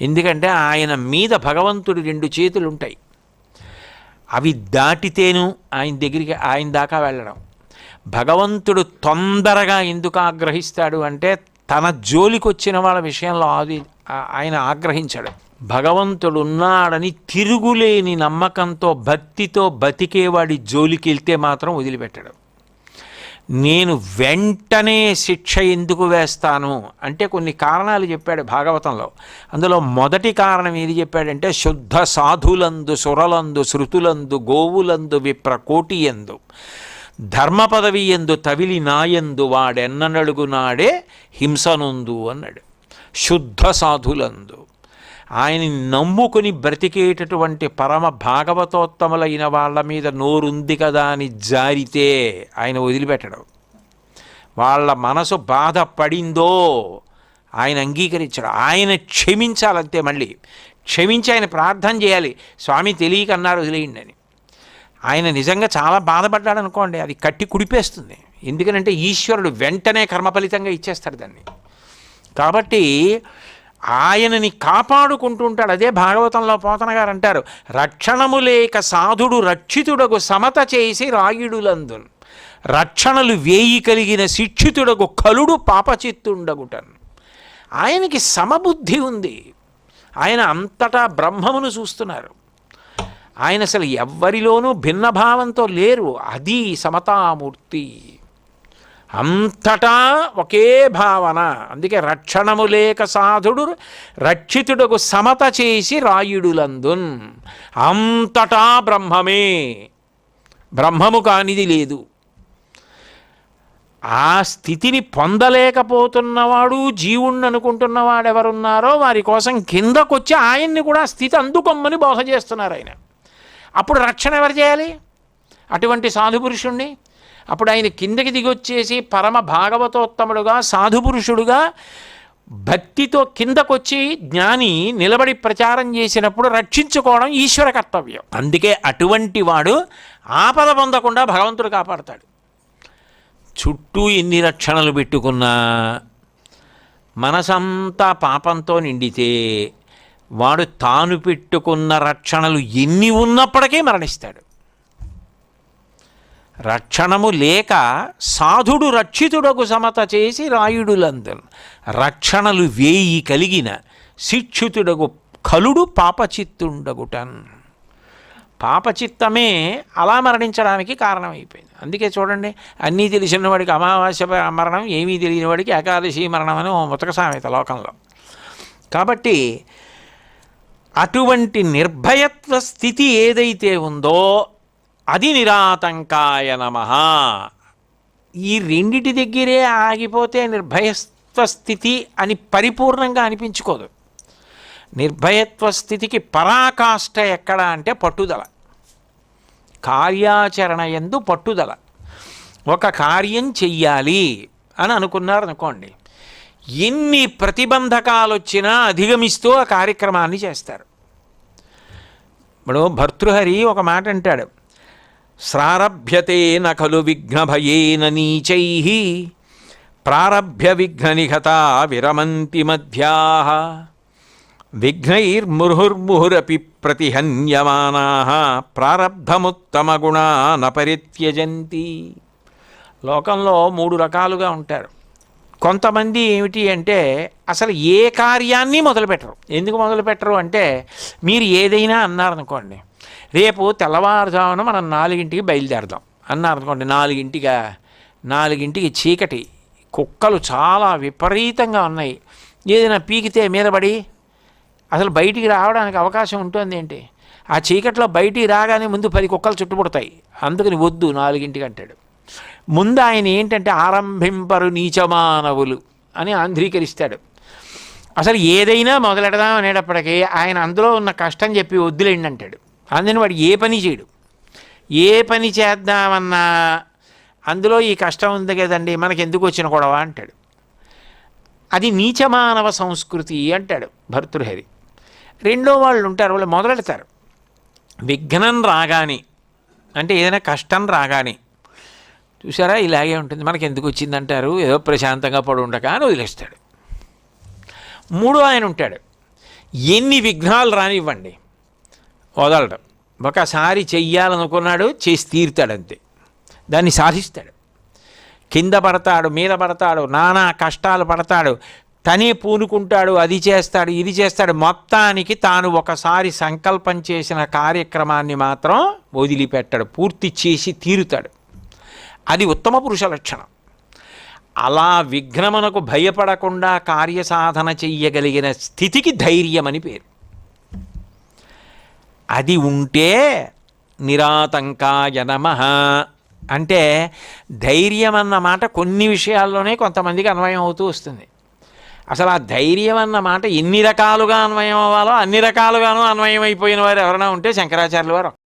ఎందుకంటే ఆయన మీద భగవంతుడి రెండు చేతులు ఉంటాయి అవి దాటితేను ఆయన దగ్గరికి ఆయన దాకా వెళ్ళడం. భగవంతుడు తొందరగా ఎందుకు ఆగ్రహిస్తాడు అంటే తన జోలికి వచ్చిన వాళ్ళ విషయంలో ఆది ఆయన ఆగ్రహించాడు. భగవంతుడు ఉన్నాడని తిరుగులేని నమ్మకంతో భక్తితో బతికేవాడి జోలికి వెళ్తే మాత్రం వదిలిపెట్టడం. నేను వెంటనే శిక్ష ఎందుకు వేస్తాను? అంటే కొన్ని కారణాలు చెప్పాడు భాగవతంలో. అందులో మొదటి కారణం ఏది చెప్పాడంటే శుద్ధ సాధులందు సురలందు శృతులందు గోవులందు విప్ర కోటియందు ధర్మ పదవి ఎందు తవిలి నాయందు వాడెన్ననడుగు నాడే హింసనుందు అన్నాడు. శుద్ధ సాధులందు. ఆయన్ని నమ్ముకుని బ్రతికేటటువంటి పరమ భాగవతోత్తములైన వాళ్ళ మీద నోరుంది కదా అని జారితే ఆయన వదిలిపెట్టడం. వాళ్ళ మనసు బాధపడిందో ఆయన అంగీకరించడం. ఆయన క్షమించాలంతే మళ్ళీ. క్షమించి ఆయన ప్రార్థన చేయాలి. స్వామి తెలియక అన్నారు వదిలేయండి అని. ఆయన నిజంగా చాలా బాధపడ్డాడు అనుకోండి. అది కట్టి కుడిపేస్తుంది. ఎందుకనంటే ఈశ్వరుడు వెంటనే కర్మ ఫలితంగా ఇచ్చేస్తాడు దాన్ని. కాబట్టి ఆయనని కాపాడుకుంటుంటాడు. అదే భాగవతంలో పోతన గారు అంటారు రక్షణము లేక సాధుడు రక్షితుడకు సమత చేసి రాయుడులందు రక్షణలు వేయి కలిగిన శిక్షితుడకు కలుడు పాపచిత్తుండగుటన్. ఆయనకి సమబుద్ధి ఉంది. ఆయన అంతటా బ్రహ్మమును చూస్తున్నారు. ఆయన అసలు ఎవ్వరిలోనూ భిన్నభావంతో లేరు. అది సమతామూర్తి. అంతటా ఒకే భావన. అందుకే రక్షణము లేక సాధుడు రక్షితుడకు సమత చేసి రాయుడులందున్. అంతటా బ్రహ్మమే. బ్రహ్మము కానిది లేదు. ఆ స్థితిని పొందలేకపోతున్నవాడు జీవుణ్ణి అనుకుంటున్నవాడు ఎవరున్నారో వారి కోసం కిందకొచ్చి ఆయన్ని కూడా స్థితి అందుకొమ్మని బోధ చేస్తున్నారు ఆయన. అప్పుడు రక్షణ ఎవరు చేయాలి? అటువంటి సాధుపురుషుణ్ణి? అప్పుడు ఆయన కిందకి దిగొచ్చేసి పరమ భాగవతోత్తముడుగా సాధుపురుషుడుగా భక్తితో కిందకొచ్చి జ్ఞాని నిలబడి ప్రచారం చేసినప్పుడు రక్షించుకోవడం ఈశ్వర కర్తవ్యం. అందుకే అటువంటి వాడు ఆపద పొందకుండా భగవంతుడు కాపాడతాడు. చుట్టూ ఎన్ని రక్షణలు పెట్టుకున్నా మనసంతా పాపంతో నిండితే వాడు తాను పెట్టుకున్న రక్షణలు ఎన్ని ఉన్నప్పటికీ మరణిస్తాడు. రక్షణము లేక సాధుడు రక్షితుడకు సమత చేసి రాయుడులందరు. రక్షణలు వేయి కలిగిన శిక్షితుడకు కలుడు పాపచిత్తుండగుటన్. పాపచిత్తమే అలా మరణించడానికి కారణమైపోయింది. అందుకే చూడండి అన్నీ తెలిసిన వాడికి అమావాస్య మరణం ఏమీ తెలియని వాడికి ఏకాదశి మరణం అని ముతక సామెత లోకంలో. కాబట్టి అటువంటి నిర్భయత్వ స్థితి ఏదైతే ఉందో అది నిరాతంకాయ నమ. ఈ రెండిటి దగ్గరే ఆగిపోతే నిర్భయత్వ స్థితి అని పరిపూర్ణంగా అనిపించుకోదు. నిర్భయత్వ స్థితికి పరాకాష్ట ఎక్కడ అంటే పట్టుదల. కార్యాచరణ ఎందు పట్టుదల. ఒక కార్యం చెయ్యాలి అని అనుకున్నారు అనుకోండి ఎన్ని ప్రతిబంధకాలు వచ్చినా అధిగమిస్తూ ఆ కార్యక్రమాన్ని చేస్తారు. ఇప్పుడు భర్తృహరి ఒక మాట అంటాడు శ్రారభ్యతే నఖలు విఘ్నభయేన నీచై ప్రారభ్య విఘ్ననిఘత విరమంతి మధ్యా విఘ్నైర్ముహుర్ముహురపి ప్రతిహన్యమానా ప్రారబ్ధముత్తమగుణా నపరిత్యజంతి లోకంలో మూడు రకాలుగా ఉంటారు. కొంతమంది ఏమిటి అంటే అసలు ఏ కార్యాన్ని మొదలుపెట్టరు. ఎందుకు మొదలుపెట్టరు అంటే మీరు ఏదైనా అన్నారనుకోండి రేపు తెల్లవారుజామున మనం నాలుగింటికి బయలుదేరదాం. అన్నారనుకోండి నాలుగింటిగా నాలుగింటికి చీకటి కుక్కలు చాలా విపరీతంగా ఉన్నాయి. ఏదైనా పీకితే మీద పడి అసలు బయటికి రావడానికి అవకాశం ఉంటుంది ఏంటి? ఆ చీకట్లో బయటికి రాగానే ముందు పది కుక్కలు చుట్టుపుడతాయి అందుకని వద్దు నాలుగింటికి అంటాడు. ముందు ఆయన ఏంటంటే ఆరంభింపరు నీచమానవులు అని ఆంధ్రీకరిస్తాడు. అసలు ఏదైనా మొదలెడదాం అనేటప్పటికీ ఆయన అందులో ఉన్న కష్టం చెప్పి వద్దులేండి అంటాడు. అందుని వాడు ఏ పని చేయడు. ఏ పని చేద్దామన్నా అందులో ఈ కష్టం ఉంది కదండి మనకి ఎందుకు వచ్చిన గొడవ అంటాడు. అది నీచమానవ సంస్కృతి అంటాడు భర్తృహరి రెండో వాళ్ళు ఉంటారు వాళ్ళు మొదలెడతారు. విఘ్నం రాగానే అంటే ఏదైనా కష్టం రాగానే చూసారా ఇలాగే ఉంటుంది మనకి ఎందుకు వచ్చిందంటారు ఏదో ప్రశాంతంగా పడి ఉండక అని వదిలేస్తాడు. మూడో ఆయన ఉంటాడు ఎన్ని విఘ్నాలు రానివ్వండి వదలడం. ఒకసారి చెయ్యాలనుకున్నాడు చేసి తీరుతాడు అంతే దాన్ని సాధిస్తాడు. కింద పడతాడు మీద పడతాడు నానా కష్టాలు పడతాడు. తనే పూనుకుంటాడు అది చేస్తాడు ఇది చేస్తాడు. మొత్తానికి తాను ఒకసారి సంకల్పం చేసిన కార్యక్రమాన్ని మాత్రం వదిలిపెట్టాడు పూర్తి చేసి తీరుతాడు. అది ఉత్తమ పురుష లక్షణం. అలా విఘ్నమునకు భయపడకుండా కార్యసాధన చెయ్యగలిగిన స్థితికి ధైర్యం అని పేరు. అది ఉంటే నిరాతంకాయ నమ. అంటే ధైర్యం అన్న మాట కొన్ని విషయాల్లోనే కొంతమందికి అన్వయం అవుతూ వస్తుంది. అసలు ఆ ధైర్యం అన్న మాట ఎన్ని రకాలుగా అన్వయం అవ్వాలో అన్ని రకాలుగాను అన్వయం అయిపోయిన వారు ఎవరైనా ఉంటే శంకరాచార్యుల వారు